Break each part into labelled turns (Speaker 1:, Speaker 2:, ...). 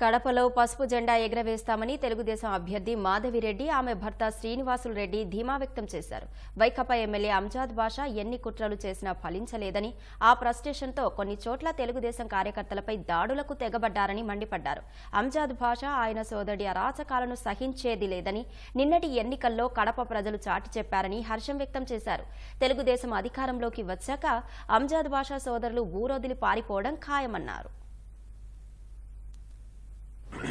Speaker 1: కడపలో పసుపు జెండా ఎగరవేస్తామని తెలుగుదేశం అభ్యర్థి మాధవిరెడ్డి ఆమె భర్త శ్రీనివాసులు రెడ్డి ధీమా వ్యక్తం చేశారు. వైకపా ఎమ్మెల్యే అంజాద్ బాషా ఎన్ని కుట్రలు చేసినా ఫలించలేదని ఆ ప్రస్టేషన్తో కొన్ని చోట్ల తెలుగుదేశం కార్యకర్తలపై దాడులకు తెగబడ్డారని మండిపడ్డారు. అంజాద్ బాషా ఆయన సోదరుడి అరాచకాలను సహించేది లేదని నిన్నటి ఎన్నికల్లో కడప ప్రజలు చాటి చెప్పారని హర్షం వ్యక్తం చేశారు. తెలుగుదేశం అధికారంలోకి వచ్చాక అంజాద్ బాషా సోదరులు ఊరోదిలి పారిపోవడం ఖాయమన్నారు.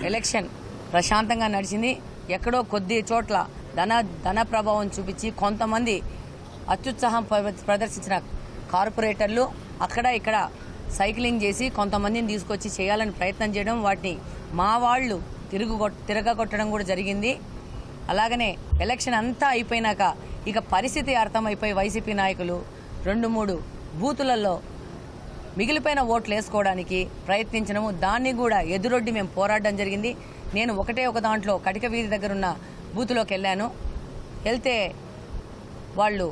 Speaker 2: ఎలక్షన్ ప్రశాంతంగా నడిచింది. ఎక్కడో కొద్ది చోట్ల ధన ధన ప్రభావం చూపించి కొంతమంది అత్యుత్సాహం ప్ర- ప్రదర్శించిన కార్పొరేటర్లు అక్కడ ఇక్కడ సైక్లింగ్ చేసి కొంతమందిని తీసుకొచ్చి చేయాలని ప్రయత్నం చేయడం వాటిని మా వాళ్ళు తిరుగు తిరగగొట్టడం కూడా జరిగింది. అలాగనే ఎలక్షన్ అంతా అయిపోయినాక ఇక పరిస్థితి అర్థమైపోయి వైసీపీ నాయకులు రెండు మూడు బూతులలో మిగిలిపోయిన ఓట్లు వేసుకోవడానికి ప్రయత్నించినము దాన్ని కూడా ఎదురొడ్డి మేము పోరాడడం జరిగింది. నేను ఒకటే ఒక దాంట్లో కటిక వీధి దగ్గర ఉన్న బూత్లోకి వెళ్ళాను. వెళ్తే వాళ్ళు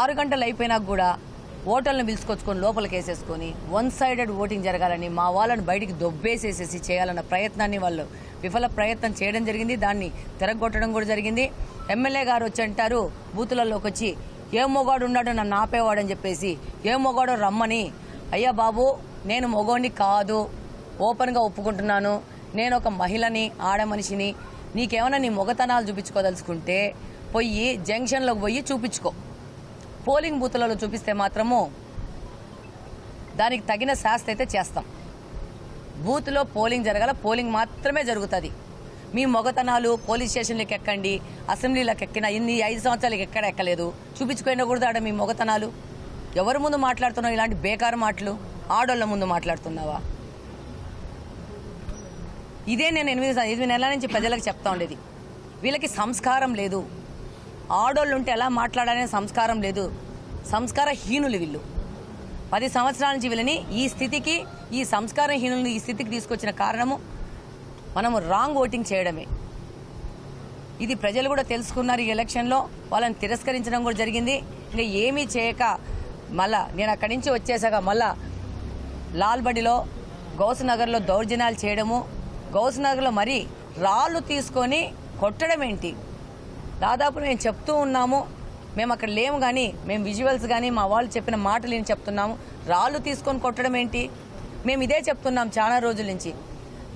Speaker 2: ఆరు గంటలు అయిపోయినా కూడా ఓటర్లను పిలుచుకొచ్చుకొని లోపలికి వేసేసుకొని వన్ సైడెడ్ ఓటింగ్ జరగాలని మా వాళ్ళని బయటికి దొబ్బేసేసేసి చేయాలన్న ప్రయత్నాన్ని వాళ్ళు విఫల ప్రయత్నం చేయడం జరిగింది. దాన్ని తిరగొట్టడం కూడా జరిగింది. ఎమ్మెల్యే గారు వచ్చి అంటారు బూతులలోకి వచ్చి ఏ మొగాడు ఉన్నాడో నన్ను ఆపేవాడని చెప్పేసి ఏ మొగాడో రమ్మని అయ్యా బాబు నేను మగోని కాదు. ఓపెన్గా ఒప్పుకుంటున్నాను. నేను ఒక మహిళని ఆడ మనిషిని. నీకేమైనా నీ మొగతనాలు చూపించుకోదలుచుకుంటే పోయి జంక్షన్లోకి పోయి చూపించుకో. పోలింగ్ బూత్లలో చూపిస్తే మాత్రము దానికి తగిన శాస్త్ర అయితే చేస్తాం. బూత్లో పోలింగ్ జరగాల పోలింగ్ మాత్రమే జరుగుతుంది. మీ మొగతనాలు పోలీస్ స్టేషన్లకు ఎక్కండి అసెంబ్లీలకు ఎక్కిన ఇన్ని ఐదు సంవత్సరాలకు ఎక్కడ ఎక్కలేదు? చూపించుకోయినా కూడా ఆడ మీ మొగతనాలు. ఎవరి ముందు మాట్లాడుతున్నావు ఇలాంటి బేకారు మాటలు? ఆడోళ్ళ ముందు మాట్లాడుతున్నావా? ఇదే నేను ఎనిమిది ఎనిమిది నెలల నుంచి ప్రజలకు చెప్తా ఉండేది. వీళ్ళకి సంస్కారం లేదు. ఆడోళ్ళు ఉంటే ఎలా మాట్లాడాలనే సంస్కారం లేదు. సంస్కార హీనులు వీళ్ళు. పది సంవత్సరాల నుంచి వీళ్ళని ఈ స్థితికి ఈ సంస్కార హీనులను ఈ స్థితికి తీసుకొచ్చిన కారణము మనము రాంగ్ ఓటింగ్ చేయడమే. ఇది ప్రజలు కూడా తెలుసుకున్నారు ఈ ఎలక్షన్లో. వాళ్ళని తిరస్కరించడం కూడా జరిగింది. ఇంకా ఏమీ చేయక మళ్ళా నేను అక్కడి నుంచి వచ్చేసాక మళ్ళా లాల్బడిలో గౌస్ నగర్లో దౌర్జన్యాలు చేయడము గౌస్ నగర్లో మరీ రాళ్ళు తీసుకొని కొట్టడం ఏంటి? దాదాపు నేను చెప్తూ ఉన్నాము. మేము అక్కడ లేము కానీ మేము విజువల్స్ కానీ మా వాళ్ళు చెప్పిన మాటలు నేను చెప్తున్నాము. రాళ్ళు తీసుకొని కొట్టడం ఏంటి? మేము ఇదే చెప్తున్నాం చాలా రోజుల నుంచి.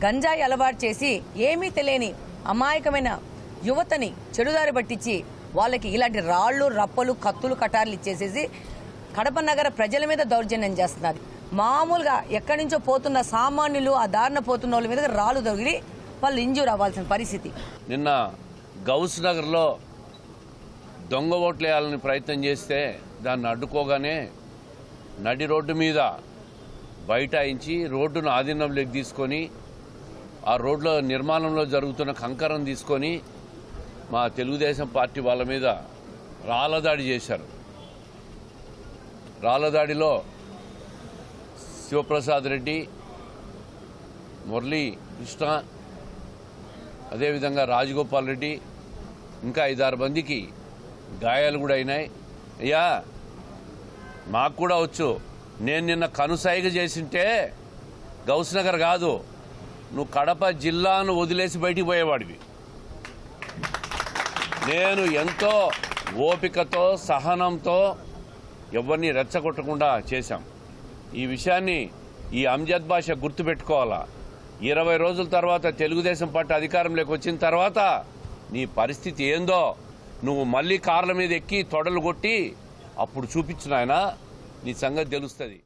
Speaker 2: గంజాయి అలవాటు చేసి ఏమీ తెలియని అమాయకమైన యువతని చెడుదారి పట్టించి వాళ్ళకి ఇలాంటి రాళ్ళు రప్పలు కత్తులు కటార్లు ఇచ్చేసేసి కడప నగర ప్రజల మీద దౌర్జన్యం చేస్తున్నారు. మామూలుగా ఎక్కడి నుంచో పోతున్న సామాన్యులు ఆ దారిన పోతున్న వాళ్ళ మీద రాళ్ళు తగిలి వాళ్ళు ఇంజూర్ అవ్వాల్సిన పరిస్థితి.
Speaker 3: నిన్న గౌస్ నగర్లో దొంగ ఓట్లు వేయాలని ప్రయత్నం చేస్తే దాన్ని అడ్డుకోగానే నడి రోడ్డు మీద బైఠాయించి రోడ్డును ఆధీనంలోకి తీసుకొని ఆ రోడ్లో నిర్మాణంలో జరుగుతున్న కంకరం తీసుకొని మా తెలుగుదేశం పార్టీ వాళ్ళ మీద రాళ్ళదాడి చేశారు. రాళ్ళదాడిలో శివప్రసాద్ రెడ్డి మురళీ కృష్ణ అదేవిధంగా రాజగోపాల్ రెడ్డి ఇంకా ఐదారు మందికి గాయాలు కూడా అయినాయి. అయ్యా మాకు కూడా వచ్చు. నేను నిన్న కనుసైగ చేసింటే గౌస్నగర్ కాదు. నువ్వు కడప జిల్లాను వదిలేసి బయటికి పోయేవాడివి. నేను ఎంతో ఓపికతో సహనంతో ఎవరిని రెచ్చగొట్టకుండా చేశాం. ఈ విషయాన్ని ఈ అంజద్ భాష గుర్తుపెట్టుకోవాలా? ఇరవై రోజుల తర్వాత తెలుగుదేశం పార్టీ అధికారంలోకి వచ్చిన తర్వాత నీ పరిస్థితి ఏందో నువ్వు మళ్ళీ కార్ల మీద ఎక్కి తొడలు కొట్టి అప్పుడు చూపించిన ఆయన నీ సంగతి తెలుస్తుంది.